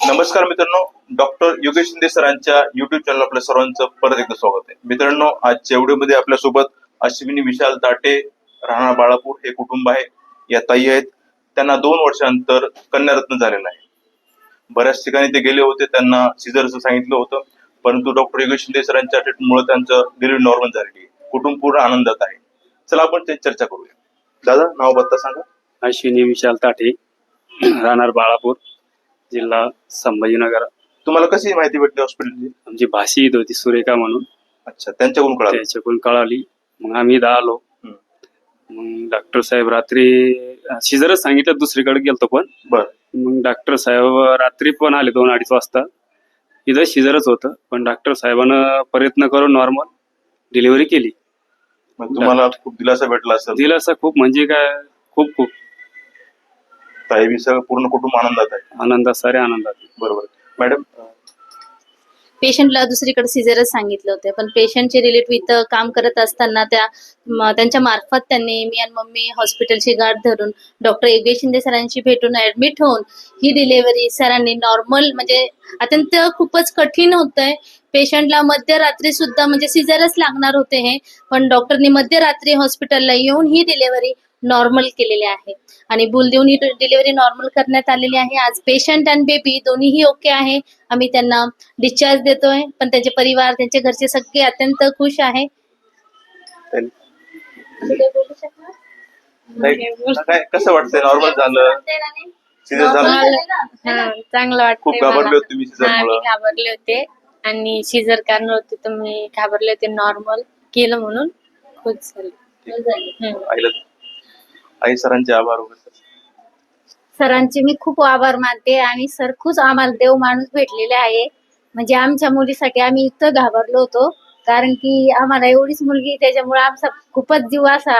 नमस्कार मित्रांनो डॉक्टर योगेश शिंदे सरांच्या युट्यूब चॅनल आपल्या सर्वांचं परत एकदा स्वागत आहे. मित्रांनो आजच्या व्हिडिओमध्ये आपल्यासोबत अश्विनी विशाल ताटे राहणार बाळापूर हे कुटुंब आहे या ताई आहेत. त्यांना दोन वर्षानंतर कन्यारत्न झालेलं आहे. बऱ्याच ठिकाणी ते गेले होते त्यांना सिझरचं सांगितलं होतं. परंतु डॉक्टर योगेश शिंदे सरांच्या ट्रीटमेंटमुळे त्यांचं डिलिव्हरी नॉर्मल झालेली आहे. कुटुंब पूर्ण आनंदात आहे. चला आपण ते चर्चा करूया. दादा नाव बत्ता सांगा. अश्विनी विशाल ताटे राहणार बाळापूर. जिल्हा संभाजीनगर. तुम्हाला कशी माहिती भेटली हॉस्पिटलची आमची भाषी येत होती सुरेखा म्हणून. अच्छा त्यांच्याकडून कळालं? त्याच्याकडून कळाली. मग आम्ही इथं आलो. हम्म. मग डॉक्टर साहेब रात्री शिजरच सांगितलं दुसरीकडे गेलतो पण. बर. मग डॉक्टर साहेब रात्री पण आले दोन अडीच वाजता. इथं शिजरच होतं पण डॉक्टर साहेबानं प्रयत्न करून नॉर्मल डिलिव्हरी केली. मग तुम्हाला खूप दिलासा भेटला असेल. दिलासा खूप म्हणजे काय खूप खूप. ताई बी सगळं पूर्ण कुटुंब आनंदात आहे. आनंदात सारे आनंदात. बरोबर. मॅडम? पेशंटला दुसरीकडे सिझरच सांगितलं होतं पण पेशंटचे रिलेटिव्ह इथं काम करत असताना त्या म- त्यांच्या मार्फत त्यांनी मी आणि मम्मी हॉस्पिटलची गाठ धरून डॉक्टर योगेश शिंदे सरांशी भेटून ऍडमिट होऊन ही डिलेव्हरी सरांनी नॉर्मल म्हणजे अत्यंत खूपच कठीण होतंय. पेशंटला मध्यरात्री सुद्धा म्हणजे सिझरच लागणार होते हे पण डॉक्टरनी मध्यरात्री हॉस्पिटलला येऊन ही डिलेव्हरी नॉर्मल केलेली आहे. आणि बुल देऊन ही डिलिव्हरी नॉर्मल करण्यात आलेली आहे. आज पेशंट आणि बेबी दोन्हीही ओके आहे. आम्ही त्यांना डिस्चार्ज देतोय. पण त्यांचे परिवार त्यांचे घरचे सगळे अत्यंत खुश आहे. काय कसं वाटतंय? नॉर्मल झालं. हा, चांगलं खूप वाटतंय घाबरले. होते हा, मी घाबरले होते. आणि सीझर करणार होते तर मी घाबरले होते. नॉर्मल केलं म्हणून. खुश झाले. आई सरांचे आभार वगैरे सरांचे मी खूप आभार मानते आणि सर खूप आम्हाला देव माणूस भेटलेले आहे. म्हणजे आमच्या मुलीसाठी आम्ही इतकं घाबरलो होतो. कारण की आम्हाला एवढीच मुलगी त्याच्यामुळे आमचा खूपच जीव असा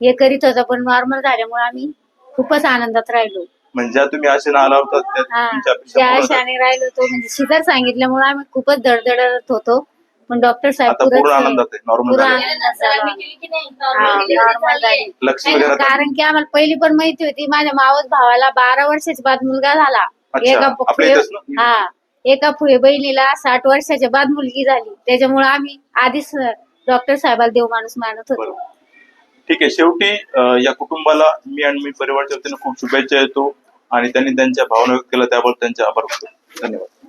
हे करीत होता. पण नॉर्मल झाल्यामुळे आम्ही खूपच आनंदात राहिलो. म्हणजे ज्या तुम्ही आशेनं आला होता त्या हा तुमच्या त्या अपेक्षा पूर्ण झाल्या. आशाने राहिलो होतो. म्हणजे शिजर सांगितल्यामुळे आम्ही खूपच धडधडत होतो. पण डॉक्टर साहेब आता पूर्ण पुरं- आनंदात आहे नॉर्मल पुरं झालं आनंदात झालो. कारण की आम्हाला पहिली पण माहिती होती माझ्या मावस भावाला बारा वर्षाच्या बाद मुलगा झाला अच्छा, एका आपल्या फुये- इथंच ना? हा एका फुये बहिणीला साठ वर्षाच्या बाद मुलगी झाली त्याच्यामुळे आम्ही आधीच डॉक्टर साहेबाला देव माणूस मानत होतो बरोबर. ठीक आहे शेवटी अं, या कुटुंबाला मी आणि मी परिवारच्या वतीनं खूप शुभेच्छा देतो आणि त्यांनी त्यांच्या भावना व्यक्त केल्या त्याबद्दल त्यांचे आभार करतो. धन्यवाद